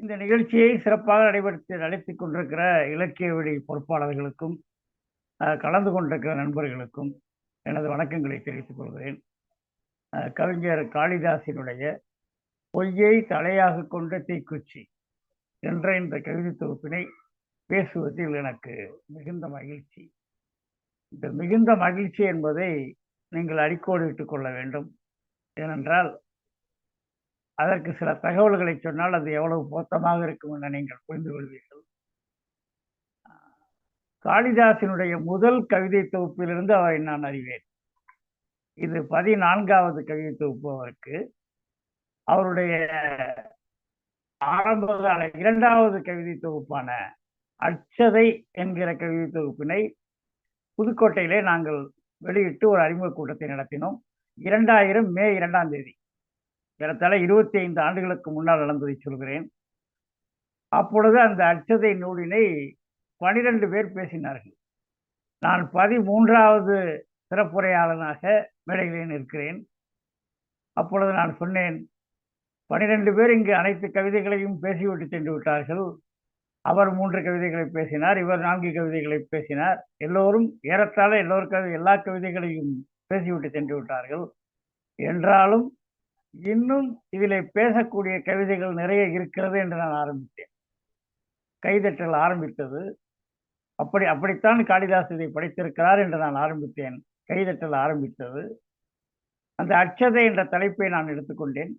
இந்த நிகழ்ச்சியை சிறப்பாக நடைபெற்று நடத்தி கொண்டிருக்கிற இலக்கிய வழி பொறுப்பாளர்களுக்கும் கலந்து கொண்டிருக்கிற நண்பர்களுக்கும் எனது வணக்கங்களை தெரிவித்துக் கொள்கிறேன். கவிஞர் காளிதாசினுடைய பொய்யை தலையாக கொண்ட தீக்குச்சி என்ற இந்த கவிதை தொகுப்பினை பேசுவதில் எனக்கு மிகுந்த மகிழ்ச்சி. இந்த மிகுந்த மகிழ்ச்சி என்பதை நீங்கள் அடிக்கோடிட்டுக் கொள்ள வேண்டும். ஏனென்றால் அதற்கு சில தகவல்களை சொன்னால் அது எவ்வளவு பொருத்தமாக இருக்கும் என நீங்கள் புரிந்து கொள்வீர்கள். காளிதாசினுடைய முதல் கவிதை தொகுப்பிலிருந்து அவரை நான் அறிவேன். இது பதினான்காவது கவிதை தொகுப்பு அவருக்கு. அவருடைய ஆரம்பகால இரண்டாவது கவிதை தொகுப்பான அச்சதை என்கிற கவிதை தொகுப்பினை புதுக்கோட்டையிலே நாங்கள் வெளியிட்டு ஒரு அறிமுக கூட்டத்தை நடத்தினோம். இரண்டாயிரம் மே இரண்டாம் தேதி. ஏறத்தாழ இருபத்தி ஐந்து ஆண்டுகளுக்கு முன்னால் நடந்ததை சொல்கிறேன். அப்பொழுது அந்த அச்சதை நூலினை பனிரெண்டு பேர் பேசினார்கள். நான் பதிமூன்றாவது சிறப்புரையாளனாக மேடையிலே நிற்கிறேன். அப்பொழுது நான் சொன்னேன் பனிரெண்டு பேர் இங்கு அனைத்து கவிதைகளையும் பேசிவிட்டு சென்று விட்டார்கள். அவர் மூன்று கவிதைகளை பேசினார் இவர் நான்கு கவிதைகளை பேசினார். எல்லோரும் ஏறத்தாழ எல்லோருக்காக எல்லா கவிதைகளையும் பேசிவிட்டு சென்று விட்டார்கள். என்றாலும் இன்னும் இதில் பேசக்கூடிய கவிதைகள் நிறைய இருக்கிறது என்று நான் ஆரம்பித்தேன். கைதட்டல் ஆரம்பித்தது. அப்படி அப்படித்தான் காளிதாஸ் இதை படைத்திருக்கிறார் என்று நான் ஆரம்பித்தேன். கைதட்டல் ஆரம்பித்தது. அந்த அச்சதை என்ற தலைப்பை நான் எடுத்துக்கொண்டேன்.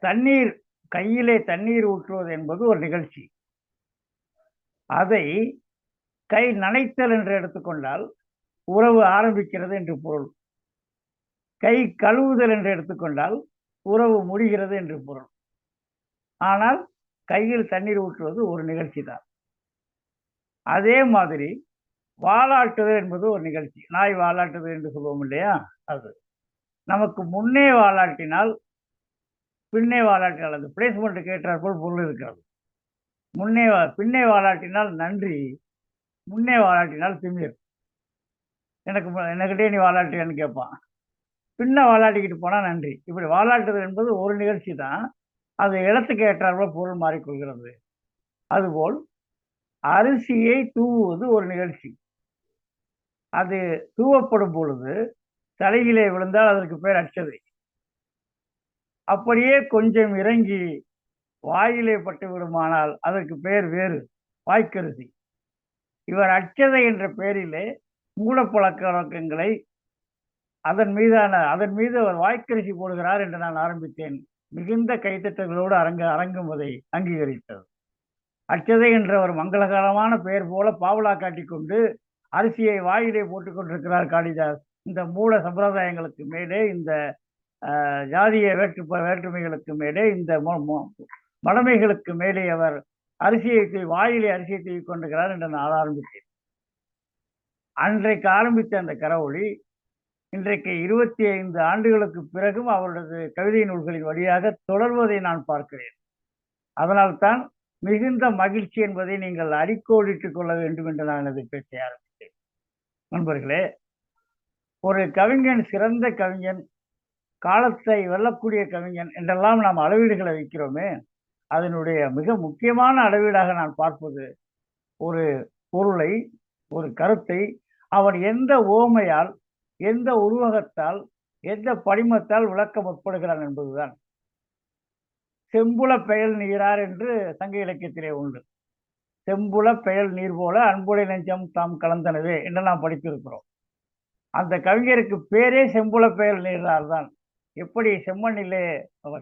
தண்ணீர் கையிலே தண்ணீர் ஊற்றுவது என்பது ஒரு நிகழ்ச்சி. அதை கை நனைத்தல் என்று எடுத்துக்கொண்டால் உறவு ஆரம்பிக்கிறது என்று பொருள். கை கழுவுதல் என்று எடுத்துக்கொண்டால் உறவு முடிகிறது என்று பொருள். ஆனால் கையில் தண்ணீர் ஊற்றுவது ஒரு நிகழ்ச்சி தான் அதே மாதிரி வாலாட்டுதல் என்பது ஒரு நிகழ்ச்சி. நாய் வாலாட்டுதல் என்று சொல்லுவோம் இல்லையா? அது. நமக்கு முன்னே வாலாட்டினால் பின்னே வாலாட்டினால் அந்த பிளேஸ்மெண்ட் ஏற்றாற்போல் பொருள் இருக்கிறது முன்னே வா- பின்னே வாலாட்டினால் நன்றி முன்னே வாலாட்டினால் திமிர். எனக்கு மு- எனக்கிட்டே நீ வாலாட்டியான்னு கேட்பான் பின்ன வாலாட்டிக்கிட்டு போனால் நன்றி. இப்படி வாலாட்டுதல் என்பது ஒரு நிகழ்ச்சி தான். அது இடத்துக்கு ஏற்றாற்போல் பொருள் மாறிக்கொள்கிறது. அதுபோல் அரிசியை தூவுவது ஒரு நிகழ்ச்சி. அது தூவப்படும் பொழுது தலையிலே விழுந்தால் அதற்கு பேர் அச்சதை. அப்படியே கொஞ்சம் இறங்கி வாயிலே பட்டு விடுமானால் அதற்கு பெயர் வேறு வாய்க்கரிசி இவர் அச்சதை என்ற பெயரிலே மூடப்பழக்க வழக்கங்களை அதன் மீதான அதன் மீது அவர் வாய்க்கரிசி போடுகிறார் என்று நான் ஆரம்பித்தேன். மிகுந்த கைத்தட்டங்களோடு அரங்க அரங்கும் அதை அங்கீகரித்தது. அச்சதை என்ற ஒரு மங்களகரமான பெயர் போல பாவலா காட்டிக்கொண்டு அரிசியை வாயிலே போட்டுக் கொண்டிருக்கிறார் காளிதாஸ். இந்த மூல சம்பிரதாயங்களுக்கு மேலே இந்த ஆஹ், ஜாதிய வேற்று வேற்றுமைகளுக்கு மேலே இந்த மடமைகளுக்கு மேலே அவர் அரிசியை வாயிலே அரிசியை தூவி கொண்டிருக்கிறார் என்று நான் ஆரம்பித்தேன். அன்றைக்கு ஆரம்பித்த அந்த கரவொளி இன்றைக்கு இருபத்தி ஐந்து ஆண்டுகளுக்கு பிறகும் அவரது கவிதை நூல்களின் வழியாக தொடர்வதை நான் பார்க்கிறேன். அதனால்தான் மிகுந்த மகிழ்ச்சி என்பதை நீங்கள் அடிக்கோடிட்டுக் கொள்ள வேண்டும் என்று நான் எனது பேச ஆரம்பித்தேன். நண்பர்களே ஒரு கவிஞன் சிறந்த கவிஞன் காலத்தை வெல்லக்கூடிய கவிஞன் என்றெல்லாம் நாம் அளவீடுகளை வைக்கிறோமே அதனுடைய மிக முக்கியமான அளவீடாக நான் பார்ப்பது ஒரு பொருளை ஒரு கருத்தை அவன் எந்த ஓமையால் எந்த உருவகத்தால் எந்த படிமத்தால் விளக்க முற்படுகிறான் என்பதுதான். செம்புல பெயல் நீரார் என்று சங்க இலக்கியத்திலே உண்டு. செம்புல பெயல் நீர் போல அன்புடை நெஞ்சம் தாம் கலந்தனவே என்று நாம் படித்திருக்கிறோம். அந்த கவிஞருக்கு பேரே செம்புல பெயல் நீரார் தான். எப்படி செம்மண்ணிலே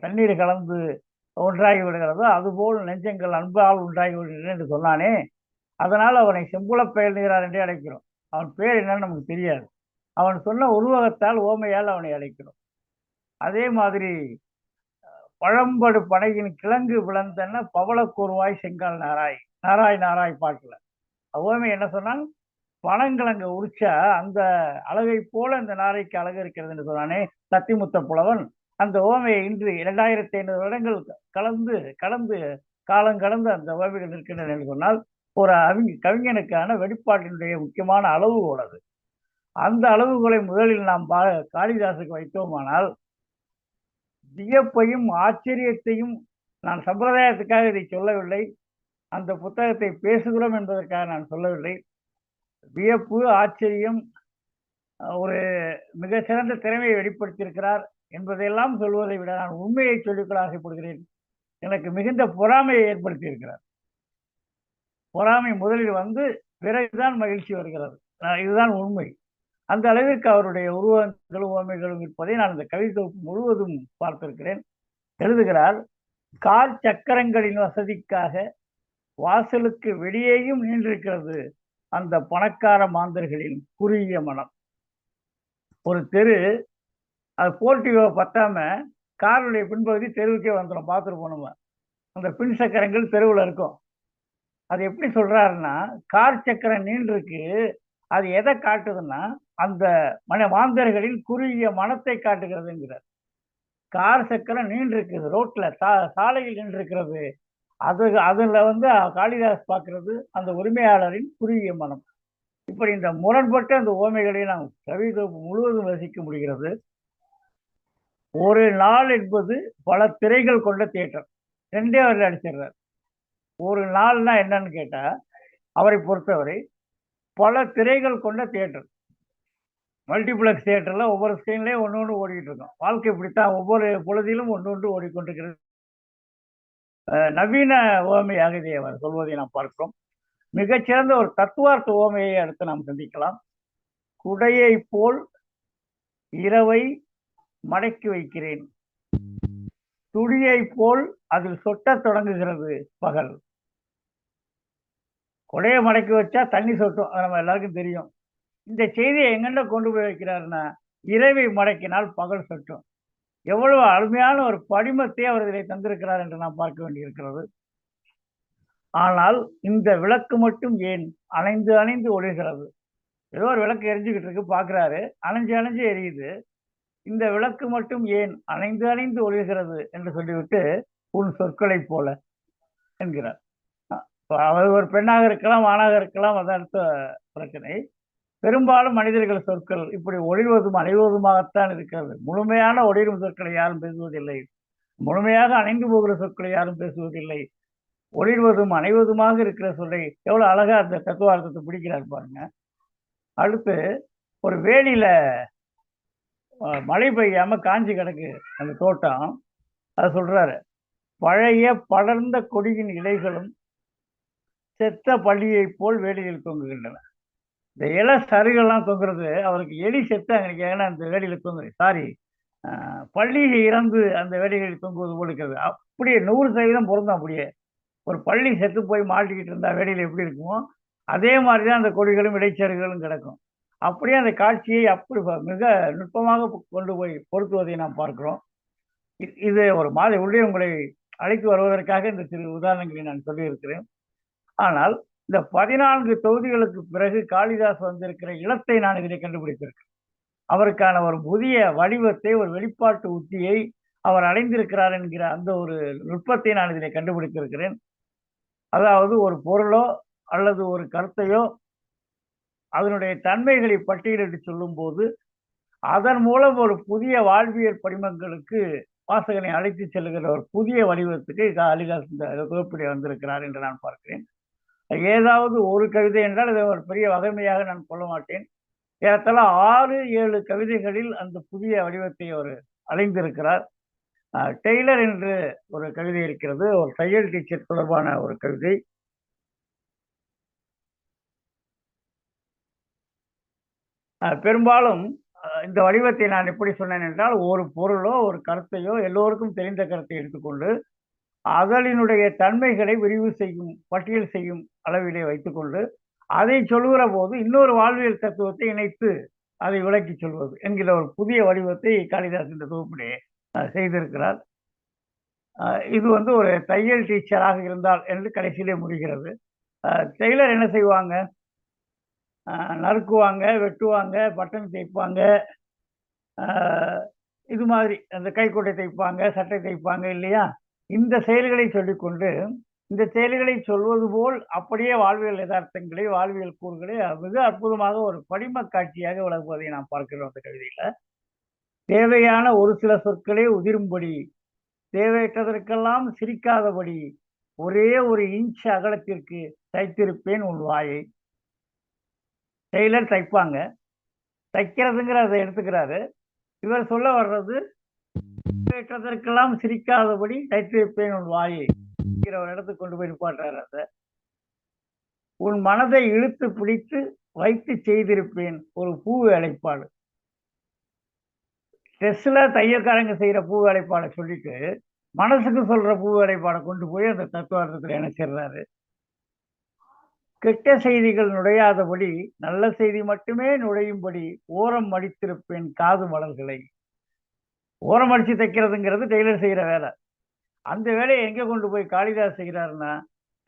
தண்ணீர் கலந்து ஒன்றாகி விடுகிறதோ அதுபோல் நெஞ்சங்கள் அன்பால் உண்டாகி விடுகிறது என்று சொன்னானே அதனால் அவனை செம்புல பெயல் நீரார் என்றே அழைக்கிறோம். அவன் பேர் என்னன்னு நமக்கு தெரியாது. அவன் சொன்ன உருவகத்தால் ஓமையால் அவனை அழைக்கிறோம். அதே மாதிரி பழம்படு படையின் கிழங்கு விளந்தன பவளக்கூறுவாய் செங்கால் நாராய் நாராய் நாராய் பாட்டில். ஓமை என்ன சொன்னால் பனங்கிழங்க உரிச்சா அந்த அழகை போல இந்த நாரைக்கு அழகு இருக்கிறது என்று சொன்னானே சத்திமுத்த புலவன். அந்த ஓமையை இன்று இரண்டாயிரத்தி ஐநூறு வருடங்கள் கலந்து கலந்து காலம் கடந்து அந்த ஓமைகள் இருக்கின்றன என்று சொன்னால் ஒரு அவிங்க கவிஞனுக்கான வெளிப்பாட்டினுடைய முக்கியமான அளவு அது அந்த அளவுகளை முதலில் நாம் பா- காளிதாசுக்கு வைத்தோமானால் வியப்பையும் ஆச்சரியத்தையும் நான் சம்பிரதாயத்துக்காக இதை சொல்லவில்லை. அந்த புத்தகத்தை பேசுகிறோம் என்பதற்காக நான் சொல்லவில்லை. வியப்பு ஆச்சரியம் ஒரு மிகச்சிறந்த திறமையை வெளிப்படுத்தியிருக்கிறார் என்பதையெல்லாம் சொல்வதை விட நான் உண்மையை சொல்லிக்கொள்ள ஆசைப்படுகிறேன். எனக்கு மிகுந்த பொறாமையை ஏற்படுத்தியிருக்கிறார். பொறாமை முதலில் வந்து பிறகுதான் மகிழ்ச்சி வருகிறது. இதுதான் உண்மை. அந்த அளவிற்கு அவருடைய உருவங்களும் உண்மைகளும் இருப்பதை நான் அந்த கவிதொகுப்பு முழுவதும் பார்த்திருக்கிறேன். எழுதுகிறார் கார் சக்கரங்களின் வசதிக்காக வாசலுக்கு வெளியேயும் நின்றிருக்கிறது அந்த பணக்கார மாந்தர்களின் குறுகிய மனம். ஒரு தெரு அது போர்ட்டிகோ பத்தாம காருடைய பின்பகுதி தெருவுக்கே வந்துடும் பார்த்துட்டு போனோம் அந்த பின் சக்கரங்கள் தெருவில் இருக்கும். அது எப்படி சொல்கிறாருன்னா கார் சக்கரம் நீண்டிருக்கு அது எதை காட்டுதுன்னா அந்த மன மாந்தர்களின் குறுகிய மனத்தை காட்டுகிறதுங்கிறார். கார் சக்கரம் நீண்டிருக்குது ரோட்டில் சா சாலையில் நின்றுருக்கிறது. அது அதில் வந்து காளிதாஸ் பார்க்கறது அந்த உரிமையாளரின் குறுகிய மனம். இப்படி இந்த முரண்பட்ட அந்த ஓமைகளை நாம் கவிதை முழுவதும் ரசிக்க முடிகிறது. ஒரு நாள் என்பது பல திரைகள் கொண்ட தியேட்டர். ரெண்டே அவரில் அடிச்சிடுறார். ஒரு நாள்னா என்னன்னு கேட்டால் அவரை பொறுத்தவரை பல திரைகள் கொண்ட தியேட்டர். மல்டிப்ளெக்ஸ் தியேட்டரில் ஒவ்வொரு ஸ்க்ரீன்லேயும் ஒன்று ஒன்று ஓடிக்கிட்டு இருக்கோம். வாழ்க்கை இப்படித்தான். ஒவ்வொரு பொழுதிலும் ஒன்று ஒன்று ஓடிக்கொண்டிருக்கிறது. நவீன ஓமையாக இதை அவர் சொல்வதை நாம் பார்க்கிறோம். மிகச்சிறந்த ஒரு தத்துவார்த்த ஓமையை அடுத்து நாம் சந்திக்கலாம். குடையை போல் இரவை மடக்கி வைக்கிறேன். துடியை போல் அதில் சொட்டத் தொடங்குகிறது பகல். கொடையை மடக்கி வச்சா தண்ணி சொட்டும். அது நம்ம எல்லாருக்கும் தெரியும். இந்த செய்தியை எங்கெண்ட கொண்டு போய் வைக்கிறாருன்னா இரவை மடக்கினால் பகல் சொட்டும். எவ்வளவு அருமையான ஒரு படிமத்தை அவர் இதை தந்திருக்கிறார் என்று நாம் பார்க்க வேண்டியிருக்கிறது. ஆனால் இந்த விளக்கு மட்டும் ஏன் அணைந்து அணைந்து ஒழுகிறது? ஏதோ ஒரு விளக்கு எரிஞ்சுக்கிட்டு இருக்கு பார்க்குறாரு. அணைஞ்சு அணைஞ்சு எரியுது. இந்த விளக்கு மட்டும் ஏன் அணைந்து அணைந்து ஒளிகிறது என்று சொல்லிவிட்டு உன் சொற்களை போல என்கிறார். அவர் ஒரு பெண்ணாக இருக்கலாம் ஆணாக இருக்கலாம் அது அடுத்த பிரச்சனை. பெரும்பாலும் மனிதர்கள் சொற்கள் இப்படி ஒளிர்வதும் அணைவதுமாகத்தான் இருக்கிறது. முழுமையான ஒளிரும் சொற்களை யாரும் பேசுவதில்லை. முழுமையாக அணைந்து போகிற சொற்களை யாரும் பேசுவதில்லை. ஒளிர்வதும் அணைவதுமாக இருக்கிற சொல்லை எவ்வளவு அழகா அந்த தத்துவார்த்தத்தை பிடிக்கிறார் பாருங்க. அடுத்து ஒரு வேலியில மழை பெய்யாம காஞ்சி கிடக்கு அந்த தோட்டம். அதை சொல்றாரு. பழைய படர்ந்த கொடியின் இலைகளும் செத்த பள்ளியை போல் வேலியில் தொங்குகின்றன. இந்த இலை சருகெல்லாம் தொங்குறது அவருக்கு எலி செத்து அங்கே ஏன்னா அந்த வேலையில் தொங்குது சாரி பள்ளியை இறந்து அந்த வேலைகளில் தொங்குவது போல் இருக்கிறது. அப்படியே நூறு சதவீதம் பொருந்தோம் அப்படியே. ஒரு பள்ளி செத்து போய் மாட்டிக்கிட்டு இருந்தா வேலையில் எப்படி இருக்குமோ அதே மாதிரி தான் அந்த கொடிகளும் இடைச்சருகளும் கிடக்கும். அப்படியே அந்த காட்சியை அப்படி மிக நுட்பமாக கொண்டு போய் பொருத்துவதை நாம் பார்க்கிறோம். இது ஒரு மாத உள்ளே உங்களை அழைத்து வருவதற்காக இந்த சிறு உதாரணங்களை நான் சொல்லியிருக்கிறேன். ஆனால் இந்த பதினான்கு தொகுதிகளுக்கு பிறகு காளிதாஸ் வந்திருக்கிற இடத்தை நான் இதில் கண்டுபிடித்திருக்கேன். அவருக்கான ஒரு புதிய வடிவத்தை ஒரு வெளிப்பாட்டு உத்தியை அவர் அடைந்திருக்கிறார் என்கிற அந்த ஒரு நுட்பத்தை நான் இதில் கண்டுபிடித்திருக்கிறேன். அதாவது ஒரு பொருளோ அல்லது ஒரு கருத்தையோ அதனுடைய தன்மைகளை பட்டியலிட்டு சொல்லும்போது அதன் மூலம் ஒரு புதிய வாழ்வியல் படிமங்களுக்கு வாசகனை அழைத்து செல்கிற ஒரு புதிய வடிவத்துக்கு காளிதாஸ் இந்த தொகுப்பிலே வந்திருக்கிறார் என்று நான் பார்க்கிறேன். ஏதாவது ஒரு கவிதை என்றால் இதை ஒரு பெரிய வகைமையாக நான் சொல்ல மாட்டேன். ஏறத்தாழ ஆறு ஏழு கவிதைகளில் அந்த புதிய வடிவத்தை அவர் அலைந்திருக்கிறார் டெய்லர் என்று ஒரு கவிதை இருக்கிறது. ஒரு தையல் டீச்சர் தொடர்பான ஒரு கவிதை. பெரும்பாலும் இந்த வடிவத்தை நான் எப்படி சொன்னேன் என்றால் ஒரு பொருளோ ஒரு கருத்தையோ எல்லோருக்கும் தெரிந்த கருத்தை எடுத்துக்கொண்டு அதலினுடைய தன்மைகளை விரிவு செய்யும் பட்டியல் செய்யும் அளவிலே வைத்துக்கொண்டு அதை சொல்கிற போது இன்னொரு வாழ்வியல் தத்துவத்தை இணைத்து அதை விளக்கி சொல்வது என்கிற ஒரு புதிய வடிவத்தை காளிதாஸ் இந்த தொகுப்பிலே செய்திருக்கிறார். இது வந்து ஒரு தையல் டீச்சராக இருந்தால் என்று கடைசியிலே முடிகிறது. டெய்லர் என்ன செய்வாங்க? நறுக்குவாங்க வெட்டுவாங்க பட்டன் தைப்பாங்க இது மாதிரி அந்த கைக்கொட்டை தைப்பாங்க சட்டை தைப்பாங்க இல்லையா? இந்த செயல்களை சொல்லிக்கொண்டு இந்த செயல்களை சொல்வது போல் அப்படியே வாழ்வியல் யதார்த்தங்களை வாழ்வியல் கூறுகளை மிக அற்புதமாக ஒரு படிம காட்சியாக விளக்குவதை நாம் பார்க்கிறோம் அந்த கவிதையில. தேவையான ஒரு சில சொற்களே உதிரும்படி தேவையற்றதற்கெல்லாம் சிரிக்காதபடி ஒரே ஒரு இன்ச் அகலத்திற்கு தைத்திருப்பேன் உன் வாயை. டெய்லர் தைப்பாங்க. தைக்கிறதுங்கிற அதை எடுத்துக்கிறாரு. இவர் சொல்ல வர்றது தேவையற்றதற்கெல்லாம் சிரிக்காதபடி தைத்திருப்பேன் உன் வாயை. ஒரு இடத்துக்கு கொண்டு போய் நிப்பாட்டுறாரு அதை உன் மனதை இழுத்து பிடித்து வைத்து செய்திருப்பேன். ஒரு பூ வேலைப்பாடு. ட்ரெஸ்ல தையல்காரங்க செய்யற பூ வேலைப்பாடை சொல்லிட்டு மனசுக்கு சொல்ற பூ வேலைப்பாடை கொண்டு போய் அந்த தத்துவார்த்தத்தில் இணைச்சிடுறாரு கெட்ட செய்திகள் நுழையாதபடி நல்ல செய்தி மட்டுமே நுழையும்படி ஓரம் அடித்திருப்பேன் காது மலர்களை. ஓரம் அடித்து தைக்கிறதுங்கிறது டெய்லர் செய்கிற வேலை. அந்த வேலையை எங்கே கொண்டு போய் காளிதாஸ் செய்கிறாருன்னா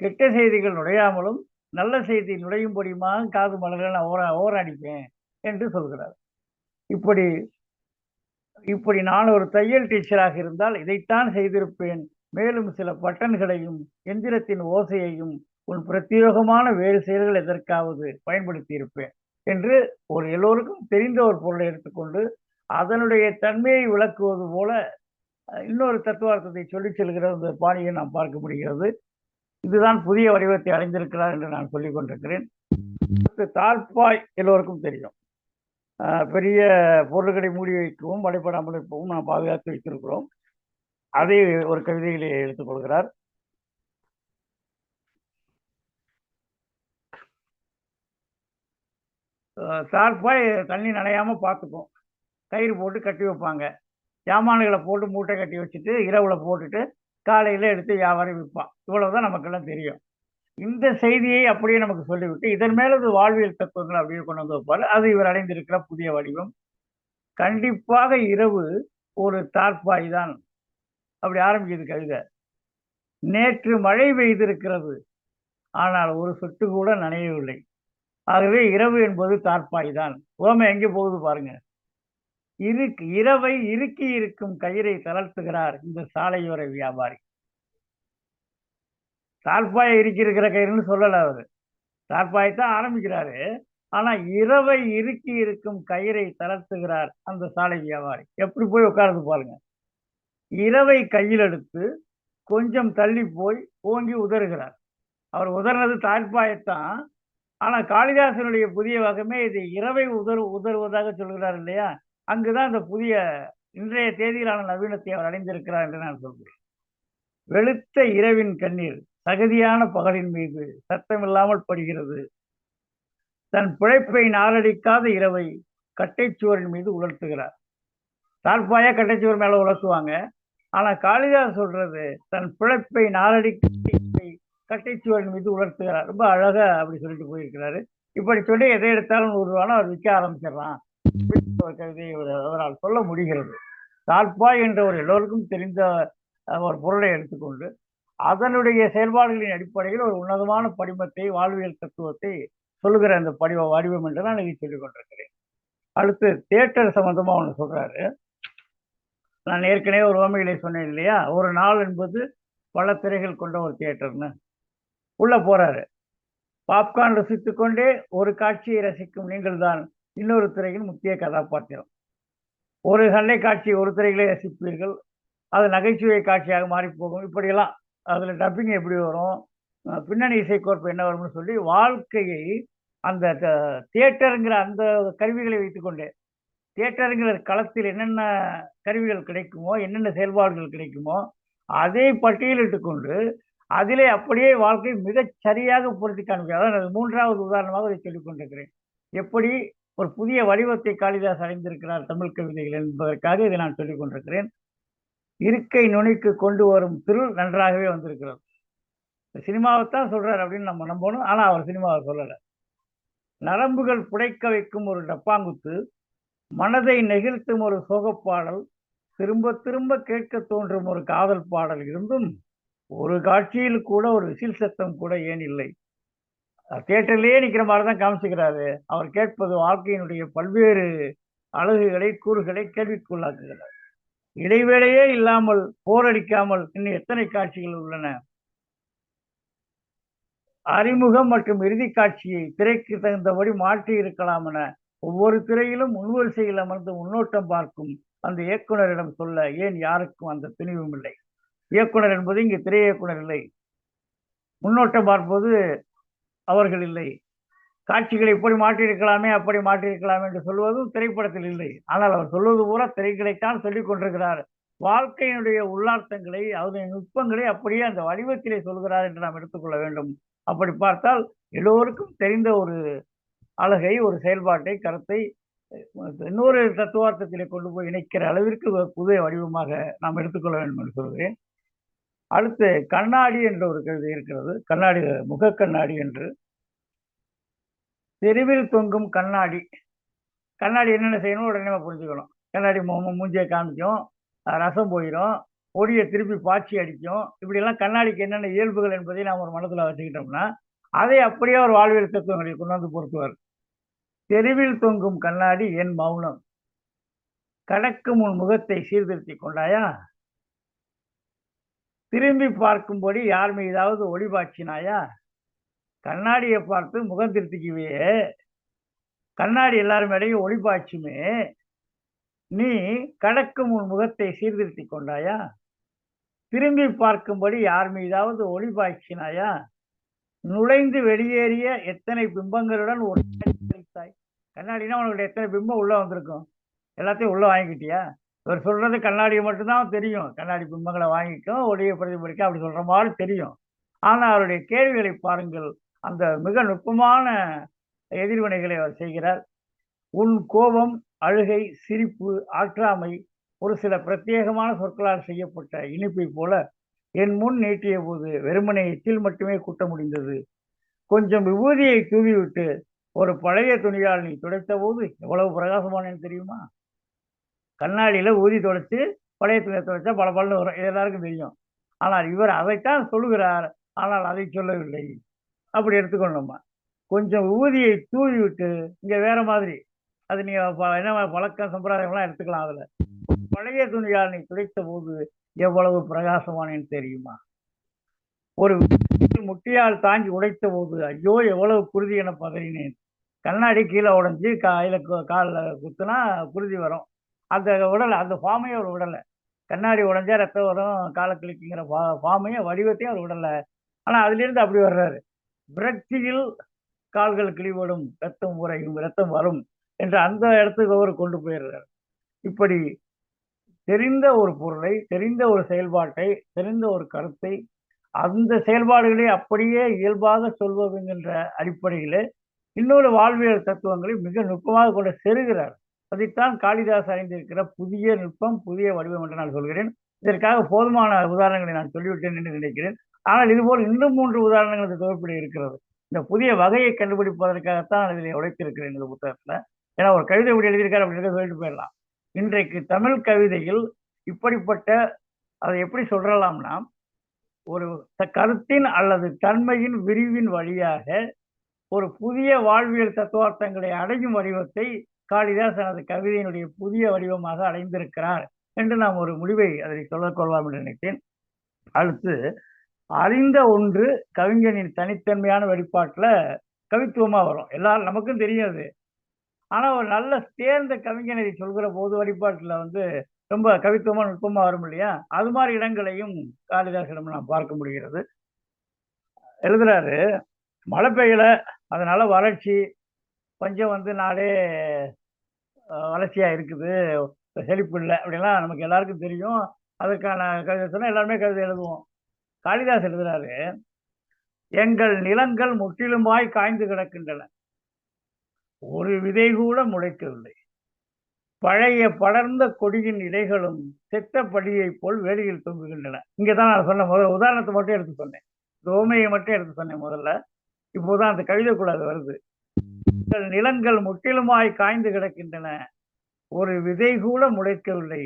கெட்ட செய்திகள் நுழையாமலும் நல்ல செய்தி நுழையும்படியுமா காது மலர்கள் நான் ஓர ஓரடிப்பேன் என்று சொல்கிறார். இப்படி இப்படி நான் ஒரு தையல் டீச்சராக இருந்தால் இதைத்தான் செய்திருப்பேன். மேலும் சில பட்டன்களையும் எந்திரத்தின் ஓசையையும் உன் பிரத்யேகமான வேறு செயல்கள் எதற்காவது பயன்படுத்தி இருப்பேன் என்று ஒரு எல்லோருக்கும் தெரிந்த ஒரு பொருளை எடுத்துக்கொண்டு அதனுடைய தன்மையை விளக்குவது போல இன்னொரு தத்துவார்த்தத்தை சொல்லி செல்கிற அந்த பாணியை நாம் பார்க்க முடிகிறது. இதுதான் புதிய வடிவத்தை அடைந்திருக்கிறார் என்று நான் சொல்லிக் கொண்டிருக்கிறேன். தாழ்பாய் எல்லோருக்கும் தெரியும். பெரிய பொருள்களை மூடி வைக்கவும் வழிபடாமல் இருப்பவும் நாம் பாதுகாத்து வைத்திருக்கிறோம். அதை ஒரு கவிதையிலே எடுத்துக்கொள்கிறார் தாழ்பாய் தண்ணி நனையாமல் பார்த்துக்கும். கயிறு போட்டு கட்டி வைப்பாங்க. சாமான்களை போட்டு மூட்டை கட்டி வச்சுட்டு இரவில் போட்டுட்டு காலையில் எடுத்து வியாபாரம் விற்பான் இவ்வளவுதான் நமக்கெல்லாம் தெரியும். இந்த செய்தியை அப்படியே நமக்கு சொல்லிவிட்டு இதன் மேலது வாழ்வியல் தத்துவங்கள் அப்படியே கொண்டு வந்து வைப்பார். அது இவர் அடைந்திருக்கிற புதிய வடிவம். கண்டிப்பாக இரவு ஒரு தார்ப்பாய் தான் அப்படி ஆரம்பிக்குது கவிதை. நேற்று மழை பெய்திருக்கிறது. ஆனால் ஒரு சொட்டு கூட நனையவில்லை. ஆகவே இரவு என்பது தார்ப்பாய் தான் ஓமை எங்கே போகுது பாருங்க. இரு இரவை இறுக்கி இருக்கும் கயிறை தளர்த்துகிறார் இந்த சாலையோர வியாபாரி. தார்பாயை இறுக்கி இருக்கிற கயிறுன்னு சொல்லல அவரு. தார்பாயை தான் ஆரம்பிக்கிறாரு. ஆனா இரவை இறுக்கி இருக்கும் கயிறை தளர்த்துகிறார் அந்த சாலை வியாபாரி. எப்படி போய் உட்கார்ந்து பாருங்க. இரவை கையில் எடுத்து கொஞ்சம் தள்ளி போய் ஓங்கி உதறுகிறார். அவர் உதறினது தார்பாயத்தான் ஆனா காளிதாசனுடைய புதிய வகமே இது இரவை உதறு உதறுவதாக சொல்கிறார் இல்லையா? அங்குதான் அந்த புதிய இன்றைய தேதியிலான நவீனத்தை அவர் அடைந்திருக்கிறார் என்று நான் சொல்கிறேன். வெளுத்த இரவின் கண்ணீர் தகுதியான பகலின் மீது சத்தமில்லாமல் படுகிறது. தன் பிழைப்பை நாரடிக்காத இரவை கட்டைச்சுவரின் மீது உலர்த்துகிறார். தாழ்பாயா கட்டைச்சுவர் மேல உலர்த்துவாங்க. ஆனா காளிதாஸ் சொல்றது தன் பிழைப்பை நாரடிக்கை கட்டைச்சுவரின் மீது உலர்த்துகிறார். ரொம்ப அழகா அப்படி சொல்லிட்டு போயிருக்கிறாரு. இப்படி சொல்லி எதை எடுத்தாலும் ஒரு அவர் விற்க ஆரம்பிச்சிடறான். கவிதையை அவரால் சொல்ல முடிகிறது. தாழ்பாய் என்ற ஒரு எல்லோருக்கும் தெரிந்த ஒரு பொருளை எடுத்துக்கொண்டு அதனுடைய செயல்பாடுகளின் அடிப்படையில் ஒரு உன்னதமான படிமத்தை வாழ்வியல் தத்துவத்தை சொல்லுகிற அந்த படிவ வடிவம் என்று நான் இதை சொல்லிக் கொண்டிருக்கிறேன். அடுத்து தேட்டர் சம்பந்தமா ஒன்று சொல்றாரு. நான் ஏற்கனவே ஒரு ஓமைகளை சொன்னேன் இல்லையா? ஒரு நாள் என்பது பல திரைகள் கொண்ட ஒரு தியேட்டர்னு உள்ள போறாரு. பாப்கார்ன் ரசித்து கொண்டே ஒரு காட்சியை ரசிக்கும் நீங்கள் தான் இன்னொரு திரையின் முக்கிய கதாபாத்திரம். ஒரு சண்டை காட்சி ஒரு திரையிலே ரசிப்பீர்கள். அது நகைச்சுவை காட்சியாக மாறி போகும் இப்படியெல்லாம் அதில் டப்பிங் எப்படி வரும்? பின்னணி இசைக்கோர்ப்பு என்ன வரும்னு சொல்லி வாழ்க்கையை அந்த தியேட்டருங்கிற அந்த கருவிகளை வைத்துக்கொண்டே தியேட்டருங்கிற களத்தில் என்னென்ன கருவிகள் கிடைக்குமோ என்னென்ன செயல்பாடுகள் கிடைக்குமோ அதை பட்டியலிட்டு கொண்டு அதிலே அப்படியே வாழ்க்கை மிகச் சரியாக பொருத்தி காண்பிக்கிறது அதான் மூன்றாவது உதாரணமாக அதை சொல்லிக் கொண்டிருக்கிறேன். எப்படி ஒரு புதிய வடிவத்தை காளிதாஸ் அடைந்திருக்கிறார் தமிழ் கவிதைகள் என்பதற்காக இதை நான் சொல்லிக் கொண்டிருக்கிறேன். இருக்கை நுனிக்கு கொண்டு வரும் திரு நன்றாகவே வந்திருக்கிறது சினிமாவைத்தான் சொல்றாரு அப்படின்னு நம்ம நம்பணும். ஆனால் அவர் சினிமாவை சொல்லலை. நரம்புகள் புடைக்க வைக்கும் ஒரு டப்பாங்குத்து மனதை நெகிழ்த்தும் ஒரு சோகப்பாடல் திரும்ப திரும்ப கேட்க தோன்றும் ஒரு காதல் பாடல் இருந்தும் ஒரு காட்சியில் கூட ஒரு விசில் சத்தம் கூட ஏன் இல்லை? தேட்டர்லேயே நிக்கிற மாதிரி தான் காமிச்சுக்கிறாரு. அவர் கேட்பது வாழ்க்கையினுடைய பல்வேறு அழகுகளை கூறுகளை கேள்விக்குள்ளாக்குகிறார். இடைவேளையே இல்லாமல் போரடிக்காமல் இன்னும் எத்தனை காட்சிகள் உள்ளன? அறிமுகம் மற்றும் இறுதி காட்சியை திரைக்கு தகுந்தபடி மாற்றி இருக்கலாம் என ஒவ்வொரு திரையிலும் முன்வரிசையில் அமர்ந்து முன்னோட்டம் பார்க்கும் அந்த இயக்குனரிடம் சொல்ல ஏன் யாருக்கும் அந்த துணிவும் இல்லை இயக்குனர் என்பது இங்கு திரை இயக்குனர் இல்லை. முன்னோட்டம் பார்ப்பது அவர்கள் இல்லை. காட்சிகளை இப்படி மாற்றியிருக்கலாமே அப்படி மாற்றியிருக்கலாமே என்று சொல்வதும் திரைப்படத்தில் இல்லை. ஆனால் அவர் சொல்வது பூரா திரைகளைத்தான் சொல்லிக் கொண்டிருக்கிறார். வாழ்க்கையினுடைய உள்ளார்த்தங்களை அதனுடைய நுட்பங்களை அப்படியே அந்த வடிவத்திலே சொல்கிறார் என்று நாம் எடுத்துக்கொள்ள வேண்டும். அப்படி பார்த்தால் எல்லோருக்கும் தெரிந்த ஒரு அழகை ஒரு செயல்பாட்டை கருத்தை இன்னொரு தத்துவார்த்தத்திலே கொண்டு போய் இணைக்கிற அளவிற்கு புதிய வடிவமாக நாம் எடுத்துக்கொள்ள வேண்டும் என்று சொல்கிறேன். அடுத்து கண்ணாடி என்ற ஒரு கருதி இருக்கிறது. கண்ணாடி முக கண்ணாடி என்று. தெருவில் தொங்கும் கண்ணாடி. கண்ணாடி என்னென்ன செய்யணும்? உடனே நம்ம புரிஞ்சுக்கணும். கண்ணாடி முகமும் மூஞ்சியை காமிக்கும். ரசம் போயிடும் ஒடியை திருப்பி பாய்ச்சி அடிக்கும். இப்படியெல்லாம் கண்ணாடிக்கு என்னென்ன இயல்புகள் என்பதை நாம் ஒரு மனத்தில் வச்சுக்கிட்டோம்னா அதை அப்படியே ஒரு வாழ்வியல் தத்துவங்களை கொண்டு வந்து பொறுத்துவார் தெருவில் தொங்கும் கண்ணாடி என் மௌனம். கடக்கும் உன் முகத்தை சீர்திருத்தி கொண்டாயா? திரும்பி பார்க்கும்படி யார் மீதாவது ஒளிபாய்ச்சினாயா? கண்ணாடியை பார்த்து முகம் திருத்திக்குவியே. கண்ணாடி எல்லாரும் மேலேயும் ஒளிபாய்ச்சுமே. நீ கடக்கும் உன் முகத்தை சீர்திருத்தி கொண்டாயா? திரும்பி பார்க்கும்படி யார் மீதாவது ஒளிபாய்ச்சினாயா? நுழைந்து வெளியேறிய எத்தனை பிம்பங்களுடன் ஒரு தாய் கண்ணாடினா உனக்கு எத்தனை பிம்பம் உள்ளே வந்திருக்கும்? எல்லாத்தையும் உள்ளே வாங்கிக்கிட்டியா? இவர் சொல்றது கண்ணாடியை மட்டும்தான் தெரியும். கண்ணாடி பிம்பங்களை வாங்கிக்கும் ஒளியை பிரதிபலிக்க அப்படி சொல்ற மாதிரி தெரியும். ஆனால் அவருடைய கேள்விகளை பாருங்கள். அந்த மிக நுட்பமான எதிர்வினைகளை அவர் செய்கிறார். உன் கோபம் அழுகை சிரிப்பு ஆற்றாமை ஒரு சில பிரத்யேகமான சொற்களால் செய்யப்பட்ட இனிப்பை போல என் முன் நீட்டிய போது வெறுமனை எச்சில் மட்டுமே கூட்ட முடிந்தது. கொஞ்சம் விபூதியை தூவிவிட்டு ஒரு பழைய துணியால் நீ துடைத்த போது எவ்வளவு பிரகாசமானேன்னு தெரியுமா? கண்ணாடியில் ஊதி துடைச்சு பழைய துணியை துடைச்சா பல பல்லு வரும். எல்லாருக்கும் தெரியும். ஆனால் இவர் அதைத்தான் சொல்லுகிறார். ஆனால் அதை சொல்லவில்லை. அப்படி எடுத்துக்கொள்ளணுமா கொஞ்சம் ஊதியை தூவி விட்டு இங்கே வேற மாதிரி. அது நீ ப- என்ன பழக்கம் சம்பிரதாயம்லாம் எடுத்துக்கலாம் அதில். பழைய துணியால் நீ துடைத்த போது எவ்வளவு பிரகாசமானேன்னு தெரியுமா? ஒரு முட்டியால் தாங்கி உடைத்த போது ஐயோ எவ்வளவு குருதி என பதறினேன். கண்ணாடி கீழே உடஞ்சி காயில காலில் குத்துனா குருதி வரும். அந்த உடலை அந்த ஃபார்மையை அவர் விடலை கண்ணாடி உடைஞ்சா ரத்தம் வரும் காலை ஃபா ஃபார்மையும் வடிவத்தையும் அவர் விடலை ஆனால் அதுலேருந்து அப்படி வர்றாரு. விரக்தியில் கால்கள் கிழிபடும் ரத்தம் உரையும் ரத்தம் வரும் என்று அந்த இடத்துக்கு அவர் கொண்டு போயிடுறார். இப்படி தெரிந்த ஒரு பொருளை தெரிந்த ஒரு செயல்பாட்டை தெரிந்த ஒரு கருத்தை அந்த செயல்பாடுகளை அப்படியே இயல்பாக சொல்வதுங்கின்ற அடிப்படையில் இன்னொரு வாழ்வியல் தத்துவங்களை மிக நுட்பமாக கொண்டு செருகிறார். அதைத்தான் காளிதாஸ் அறிந்திருக்கிற புதிய நுட்பம் புதிய வடிவம் என்று நான் சொல்கிறேன். இதற்காக போதுமான உதாரணங்களை நான் சொல்லிவிட்டேன் என்று நினைக்கிறேன். ஆனால் இதுபோல் இன்னும் மூன்று உதாரணங்கள் இந்த தொகுப்பில் இருக்கிறது. இந்த புதிய வகையை கண்டுபிடிப்பதற்காகத்தான் இதில் உழைத்திருக்கிறேன் இந்த புத்தகத்தில். ஏன்னா ஒரு கவிதை இப்படி எழுதியிருக்காரு அப்படின்னு சொல்லிட்டு போயிடலாம். இன்றைக்கு தமிழ் கவிதையில் இப்படிப்பட்ட அதை எப்படி சொல்றலாம்னா ஒரு கருத்தின் அல்லது தன்மையின் விரிவின் வழியாக ஒரு புதிய வாழ்வியல் தத்துவார்த்தங்களை அடையும் வடிவத்தை காளிதாஸ் தனது கவிதையினுடைய புதிய வடிவமாக அடைந்திருக்கிறார் என்று நாம் ஒரு முடிவை அதை சொல்ல கொள்ளலாம் என்று நினைத்தேன். அடுத்து அறிந்த ஒன்று கவிஞனின் தனித்தன்மையான வெளிப்பாட்டில் கவித்துவமாக வரும். எல்லாரும் நமக்கும் தெரியாது. ஆனால் ஒரு நல்ல தேர்ந்த கவிஞனை சொல்கிற போது வழிபாட்டில் வந்து ரொம்ப கவித்துவமாக நுட்பமாக வரும் இல்லையா? அது மாதிரி இடங்களையும் காளிதாசிடம் நான் பார்க்க முடிகிறது. எழுதுறாரு மழை பெய்யலை அதனால் வறட்சி கொஞ்சம் வந்து நாடே வளர்ச்சியாக இருக்குது செழிப்பு இல்லை அப்படிலாம் நமக்கு எல்லாருக்கும் தெரியும். அதுக்கான கவிதை எல்லாருமே கவிதை எழுதுவோம். காளிதாஸ் எழுதுறாரு எங்கள் நிலங்கள் முற்றிலுமாய் காய்ந்து கிடக்கின்றன. ஒரு விதை கூட முளைக்கவில்லை. பழைய படர்ந்த கொடியின் இடைகளும் செத்த போல் வேலியில் தொங்குகின்றன. இங்கே தான் நான் சொன்ன முதல் உதாரணத்தை மட்டும் எடுத்து சொன்னேன். தோமையை மட்டும் எடுத்து சொன்னேன் முதல்ல. இப்போதான் அந்த கவிதைக்குள்ள அது வருது. எங்கள் நிலங்கள் முற்றிலுமாய் காய்ந்து கிடக்கின்றன. ஒரு விதை கூட முளைக்கவில்லை.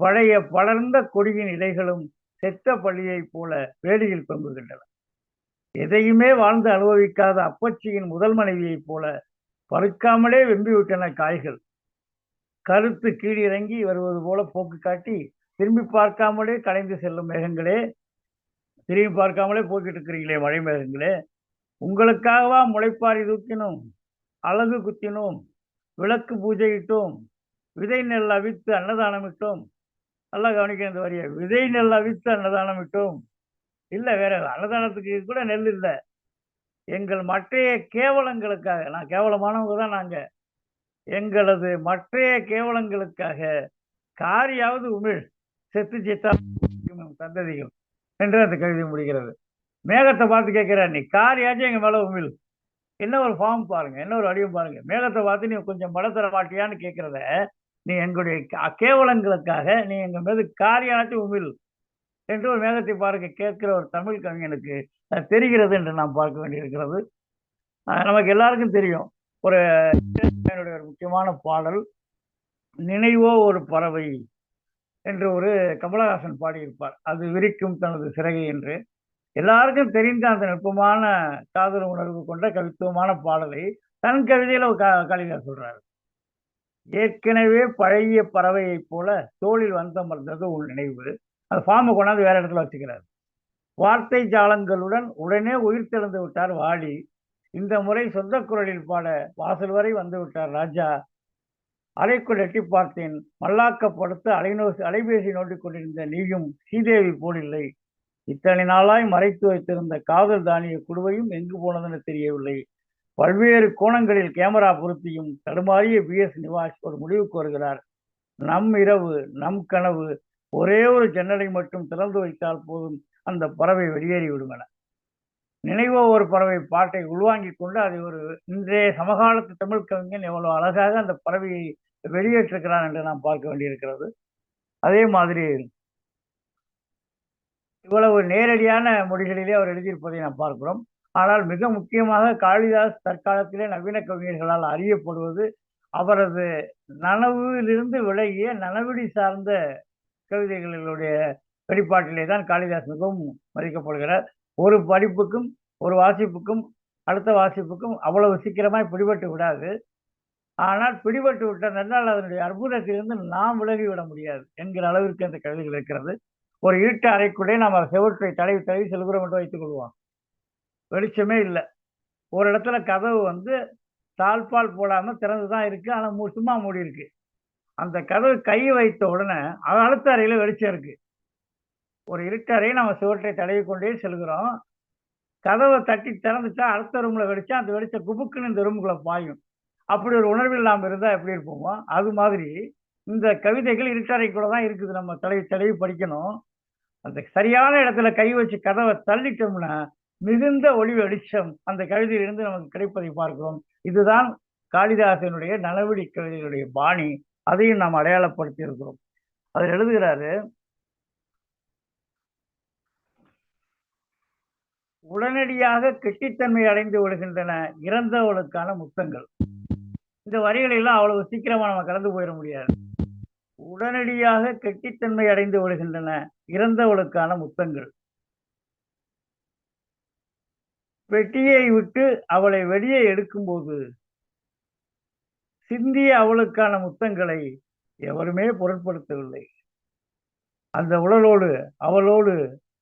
பழைய படர்ந்த கொடியின் இலைகளும் செத்த பள்ளியைப் போல வேடியில் தொங்குகின்றன எதையுமே வாழ்ந்து அனுபவிக்காத அப்பச்சியின் முதல் மனைவியைப் போல பருக்காமலே வெம்பிவிட்டன காய்கள். கருத்து கீழிறங்கி வருவது போல போக்கு காட்டி திரும்பி பார்க்காமலே கலைந்து செல்லும் மேகங்களே திரும்பி பார்க்காமலே போய்கிட்டு இருக்கிறீங்களே மழை மேகங்களே உங்களுக்காகவா முளைப்பாரி தூக்கினோம்? அழகு குத்தினோம் விளக்கு பூஜையிட்டோம் விதை நெல் அவித்து அன்னதானமிட்டோம். நல்லா கவனிக்க இந்த வரிய. விதை நெல் அவித்து அன்னதானம் இல்லை வேற அன்னதானத்துக்கு கூட நெல் இல்லை. எங்கள் மற்றைய கேவலங்களுக்காக நான் கேவலமானவங்க தான் நாங்கள் எங்களது மற்றைய கேவலங்களுக்காக காரியாவது உமிழ் செத்து சித்தா சந்ததிகள் என்று அந்த கவிதை முடிகிறது. மேகத்தை பார்த்து கேட்குறா நீ காரியாச்சும் எங்கள் மேலே உமிழ். என்ன ஒரு ஃபார்ம் பாருங்க என்ன ஒரு வடிவம் பாருங்க. மேகத்தை பார்த்து நீ கொஞ்சம் மழை தர மாட்டியான்னு கேட்கறத நீ எங்களுடைய கேவலங்களுக்காக நீ எங்க மீது காரியாட்டி உமிழ் என்று ஒரு மேகத்தை பார்க்க கேட்கிற ஒரு தமிழ் கவிஞனுக்கு தெரிகிறது என்று நாம் பார்க்க வேண்டியிருக்கிறது. நமக்கு எல்லாருக்கும் தெரியும். ஒரு என்னுடைய ஒரு முக்கியமான பாடல் நினைவோ ஒரு பறவை என்று ஒரு கமலஹாசன் பாடியிருப்பார். அது விரிக்கும் தனது சிறகை என்று. எல்லாருக்கும் தெரிந்த அந்த நுட்பமான காதல் உணர்வு கொண்ட கவித்துவமான பாடலை தன் கவிதையில ஒரு கா- காளிதாஸ் சொல்றாரு. ஏற்கனவே பழைய பறவையைப் போல தோளில் வந்தமர்ந்தது உன் நினைவு. அந்த ஃபார்மை கொண்டாந்து வேற இடத்துல வச்சுக்கிறார். வார்த்தை ஜாலங்களுடன் உடனே உயிர் திறந்து விட்டார் வாடி இந்த முறை சொந்த குரலில் பாட வாசல் வரை வந்து விட்டார் ராஜா. அலைக்குள் எட்டி பார்த்தேன். மல்லாக்கப்படுத்த அலைநோசி அலைபேசி நோண்டிக் கொண்டிருந்த நீயும் ஸ்ரீதேவி போலில்லை இத்தனை நாளாய் மறைத்து வைத்திருந்த காதல் தானிய குடுவையும் எங்கு போனதென தெரியவில்லை. பல்வேறு கோணங்களில் கேமரா பொருத்தியும் தடுமாறிய பி. எஸ். நிவாஸ் ஒரு முடிவுக்கு வருகிறார். நம் இரவு நம் கனவு ஒரே ஒரு ஜன்னலை மட்டும் திறந்து வைத்தால் போதும் அந்த பறவை வெளியேறிவிடும் என நினைவோ ஒரு பறவை பாட்டை உள்வாங்கிக் கொண்டு அதை ஒரு இன்றைய சமகாலத்து தமிழ் கவிஞன் எவ்வளவு அழகாக அந்த பறவையை வெளியேற்றிருக்கிறான் என்று நாம் பார்க்க வேண்டியிருக்கிறது. அதே மாதிரி இவ்வளவு நேரடியான மொழிகளிலே அவர் எழுதியிருப்பதை நாம் பார்க்கிறோம். ஆனால் மிக முக்கியமாக காளிதாஸ் தற்காலத்திலே நவீன கவிஞர்களால் அறியப்படுவது அவரது நனவிலிருந்து விலகிய நனவிடி சார்ந்த கவிதைகளுடைய வெளிப்பாட்டிலே தான் காளிதாஸ் மிகவும் மதிக்கப்படுகிறார். ஒரு படிப்புக்கும் ஒரு வாசிப்புக்கும் அடுத்த வாசிப்புக்கும் அவ்வளவு சீக்கிரமாய் பிடிபட்டு விடாது. ஆனால் பிடிபட்டு விட்டதென்றால் அதனுடைய அற்புதத்திலிருந்து நாம் விலகி விட முடியாது என்கிற அளவிற்கு அந்த கவிதைகள் இருக்கிறது. ஒரு இருட்டு அறைக்குள்ளே நாம் செவற்றை தடவி தடவி செல்கிறோம் என்று வைத்துக் கொள்வோம். வெளிச்சமே இல்லை. ஒரு இடத்துல கதவு வந்து தாழ்பால் போடாமல் திறந்து தான் இருக்குது ஆனால் மூ- சும்மா மூடி இருக்கு. அந்த கதவு கை வைத்த உடனே அது அடுத்த அறையில் வெளிச்சம் இருக்குது ஒரு இருட்டு அறையை நம்ம சுவற்றை தடவி கொண்டே செல்கிறோம். கதவை தட்டி திறந்துட்டா அடுத்த ரூமில் வெளிச்சம் அந்த வெளிச்சம் குபுக்குன்னு இந்த ரூமுக்குள்ளே பாயும். அப்படி ஒரு உணர்வில் நாம் இருந்தால் எப்படி இருப்போமோ? அது மாதிரி இந்த கவிதைகள் இருட்டறைக்குள்ளே தான் இருக்குது. நம்ம தடவி தடவி படிக்கணும். அந்த சரியான இடத்துல கை வச்சு கதவை தள்ளிட்டோம்னா மிகுந்த ஒளி வெளிச்சம் அந்த கவிதையிலிருந்து நமக்கு கிடைப்பதை பார்க்கிறோம். இதுதான் காளிதாசனுடைய நலவடி கவிதைகளுடைய பாணி. அதையும் நாம் அடையாளப்படுத்தி இருக்கிறோம். அவர் எழுதுகிறாரு உடனடியாக கெட்டித்தன்மை அடைந்து விடுகின்றன இறந்தவளுக்கான முத்தங்கள். இந்த வரிகளெல்லாம் அவ்வளவு சீக்கிரமா நம்ம கடந்து போயிட முடியாது. உடனடியாக கெட்டித்தன்மை அடைந்து விடுகின்றன இறந்தவளுக்கான முத்தங்கள். பெட்டியை விட்டு அவளை வெளியே எடுக்கும்போது சிந்திய அவளுக்கான முத்தங்களை எவருமே பொருட்படுத்தவில்லை. அந்த உடலோடு அவளோடு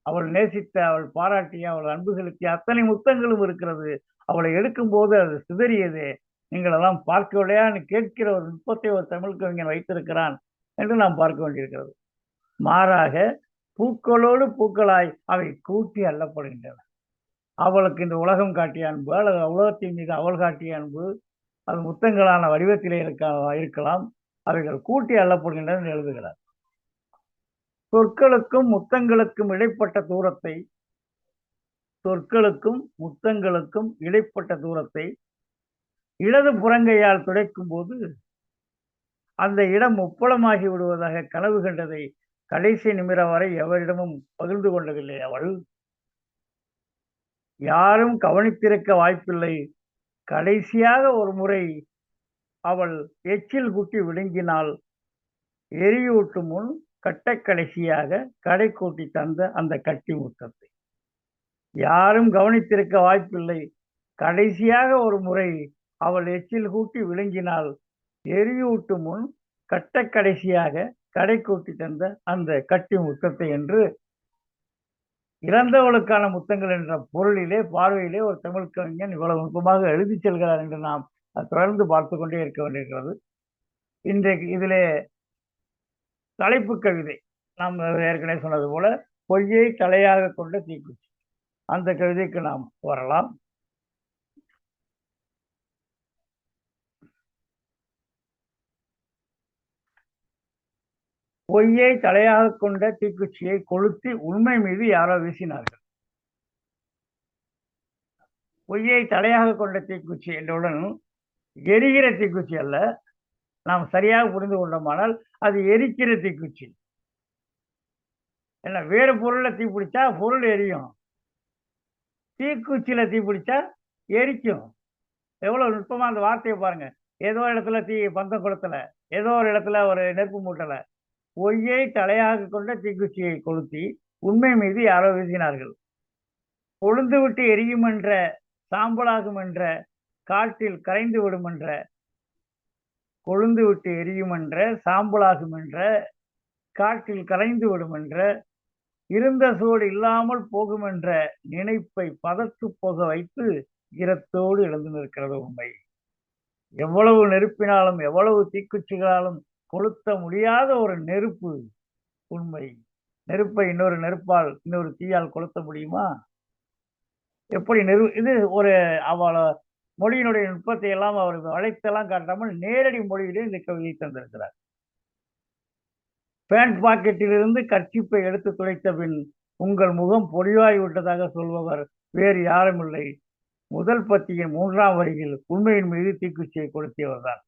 அவள் நேசித்த அவள் பாராட்டிய அவள் அன்பு செலுத்திய அத்தனை முத்தங்களும் இருக்கிறது. அவளை எடுக்கும்போது அது சிதறியதே. நீங்கள் எல்லாம் பார்க்கவில்லையான்னு கேட்கிற ஒரு நுட்பத்தை ஒரு தமிழ் கவிஞன் வைத்திருக்கிறான். என்று நாம் பார்க்க வேண்டியிருக்கிறது. மாறாக பூக்களோடு பூக்களாய் அவை கூட்டி அள்ளப்படுகின்றன. அவளுக்கு இந்த உலகம் காட்டிய அன்பு அல்லது உலகத்தின் மீது அவள் காட்டிய அன்பு அது முத்தங்களான வடிவத்திலே இருக்க இருக்கலாம் அவைகள் கூட்டி அள்ளப்படுகின்றன என்று எழுதுகிறார். சொற்களுக்கும் முத்தங்களுக்கும் இடைப்பட்ட தூரத்தை சொற்களுக்கும் முத்தங்களுக்கும் இடைப்பட்ட தூரத்தை இடது புறங்கையால் துடைக்கும் போது அந்த இடம் முப்பளமாகி விடுவதாக கனவு கண்டதை கடைசி நிமிடம் வரை எவரிடமும் பகிர்ந்து கொண்டதில்லை அவள். யாரும் கவனித்திருக்க வாய்ப்பில்லை. கடைசியாக ஒரு முறை அவள் எச்சில் குட்டி விழுங்கினால் எரியூட்டு முன் கட்ட கடைசியாக கடை கூட்டி தந்த அந்த கட்டி முத்தத்தை யாரும் கவனித்திருக்க வாய்ப்பில்லை. கடைசியாக ஒரு முறை அவள் எச்சில் கூட்டி விழுங்கினால் எரியூட்டு முன் கட்ட கடைசியாக கடை கூட்டி தந்த அந்த கட்டி முத்தத்தை என்று இறந்தவளுக்கான முத்தங்கள் என்ற பொருளிலே பார்வையிலே ஒரு தமிழ் கவிஞன் இவ்வளவு நுட்பமாக எழுதி செல்கிறார் என்று நாம் தொடர்ந்து பார்த்து கொண்டே இருக்க வேண்டியிருக்கிறது. இன்றைக்கு இதிலே தலைப்பு கவிதை. நாம் ஏற்கனவே சொன்னது போல பொய்யை தலையாக கொண்ட தீக்குச்சி. அந்த கவிதைக்கு நாம் வரலாம். பொய்யை தலையாக கொண்ட தீக்குச்சியை கொளுத்தி உண்மை மீது யாரோ வீசினார்கள். பொய்யை தலையாக கொண்ட தீக்குச்சி என்றவுடன் எரிகிற தீக்குச்சி அல்ல. நாம் சரியாக புரிந்து கொண்டோமானால் அது எரிக்கிற தீக்குச்சி. என்ன வேறு பொருளில் தீ பிடிச்சா பொருள் எரியும். தீக்குச்சியில தீ பிடிச்சா எரிக்கும். எவ்வளவு நுட்பமா அந்த வார்த்தையை பாருங்க. ஏதோ இடத்துல தீ பந்த குளத்துல. ஏதோ ஒரு இடத்துல ஒரு நெருப்பு மூட்டல. பொய்யை தலையாக கொண்ட தீக்குச்சியை கொளுத்தி உண்மை மீது யாரோ வீசினார்கள். கொழுந்து விட்டு எரியும் என்ற சாம்பலாகும் என்ற காட்டில் கரைந்து விடும் என்ற கொழுந்து விட்டு எரியும் என்ற சாம்பலாகும் என்ற காட்டில் கரைந்து விடும் என்ற இருந்த சூடு இல்லாமல் போகும் என்ற நினைப்பை பதத்து போக வைத்து ஈரத்தோடு எழுந்து நிற்கிறது உண்மை. எவ்வளவு நெருப்பினாலும் எவ்வளவு தீக்குச்சிகளாலும் கொளுத்த முடியாத ஒரு நெருப்பு உண்மை. நெருப்பை இன்னொரு நெருப்பால் இன்னொரு தீயால் கொளுத்த முடியுமா? எப்படி நெரு இது ஒரு அவளோ மொழியினுடைய நுட்பத்தை எல்லாம் அவர் அழைத்தெல்லாம் காட்டாமல் நேரடி மொழியிலே இந்த கவிதை தந்திருக்கிறார். பேண்ட் பாக்கெட்டிலிருந்து கர்ச்சிப்பை எடுத்து துடைத்த பின் உங்கள் முகம் பொடிவாய் விட்டதாக சொல்பவர் வேறு யாரும் இல்லை முதல் பத்தியின் மூன்றாம் வரியில் உண்மையின் மீது தீக்குச்சியை கொளுத்தியவர் தான்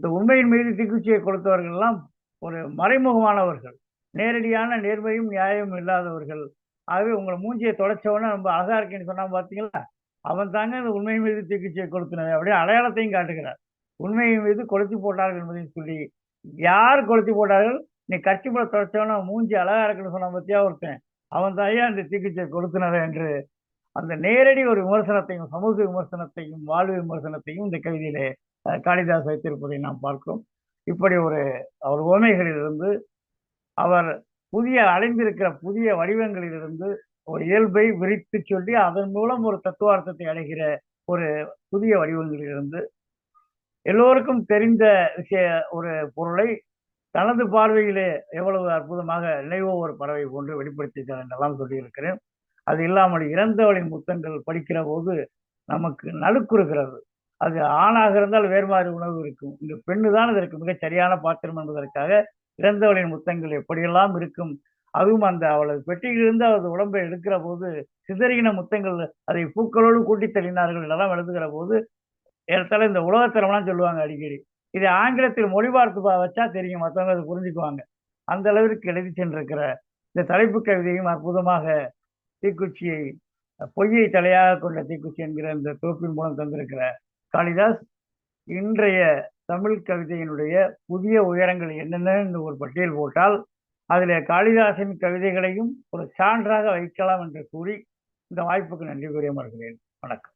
இந்த உண்மையின் மீது சிகிச்சையை கொடுத்தவர்கள் எல்லாம் ஒரு மறைமுகமானவர்கள். நேரடியான நேர்மையும் நியாயமும் இல்லாதவர்கள். ஆகவே உங்களை மூஞ்சியை தொடச்சவொன்னே ரொம்ப அழகா இருக்கேன்னு சொன்னா பார்த்தீங்களா அவன் தாங்க இந்த உண்மையின் மீது தீக்குச்சியை கொடுத்தினது அப்படியே அடையாளத்தையும் காட்டுகிறார். உண்மையின் மீது கொளுத்தி போட்டார்கள் என்பதையும் சொல்லி யார் கொளுத்தி போட்டார்கள்? நீ கட்சிப்பட தொலைச்சவன மூஞ்சி அழகா இருக்குன்னு சொன்ன பத்தியா ஒருத்தன்? அவன் தாயே அந்த சிகிச்சை கொளுத்தினர் என்று அந்த நேரடி ஒரு விமர்சனத்தையும் சமூக விமர்சனத்தையும் வாழ்வு விமர்சனத்தையும் இந்த கவிதையிலே காளிதாஸ் வைத்திருப்பதை நாம் பார்க்கிறோம். இப்படி ஒரு அவர் ஓமைகளிலிருந்து அவர் புதிய அடைந்திருக்கிற புதிய வடிவங்களிலிருந்து ஒரு இயல்பை விரித்து சொல்லி அதன் மூலம் ஒரு தத்துவார்த்தத்தை அடைகிற ஒரு புதிய வடிவங்களிலிருந்து எல்லோருக்கும் தெரிந்த விஷய ஒரு பொருளை தனது பார்வையிலே எவ்வளவு அற்புதமாக நினைவோ ஒரு பறவை போன்று வெளிப்படுத்தியிருக்கிறார் என்றெல்லாம் சொல்லியிருக்கிறேன். அது இல்லாமல் இறந்தவளின் முத்தங்கள் படிக்கிற போது நமக்கு நடுக்குறுகிறது. அது ஆணாக இருந்தால் வேறு மாதிரி உணவு இருக்கும். இந்த பெண்ணு தான் இதற்கு மிகச் சரியான பாத்திரம் என்பதற்காக இறந்தவளின் முத்தங்கள் எப்படியெல்லாம் இருக்கும்? அதுவும் அந்த அவளது பெட்டியிலிருந்து அவரது உடம்பை எடுக்கிற போது சிதறின முத்தங்கள் அதை பூக்களோடு கூட்டி தள்ளினார்கள் எல்லாம் எழுதுகிற போது ஏற்றால இந்த உலகத்தரம்லாம் சொல்லுவாங்க அடிக்கடி. இதை ஆங்கிலத்தில் மொழிபார்த்து வச்சா தெரியும். மற்றவங்க அதை புரிஞ்சுக்குவாங்க. அந்த அளவிற்கு எழுதி சென்றிருக்கிற இந்த தலைப்பு கவிதையும் அற்புதமாக தீக்குச்சியை பொய்யை தலையாக கொண்ட தீக்குச்சி என்கிற இந்த தொகுப்பின் மூலம் தந்திருக்கிற காளிதாஸ் இன்றைய தமிழ் கவிதையினுடைய புதிய உயரங்கள் என்னென்னு ஒரு பட்டியல் போட்டால் அதில் காளிதாசன் கவிதைகளையும் ஒரு சான்றாக வைக்கலாம் என்று கூறி இந்த வாய்ப்புக்கு நன்றி கூறிய மறுகிறேன் வணக்கம்.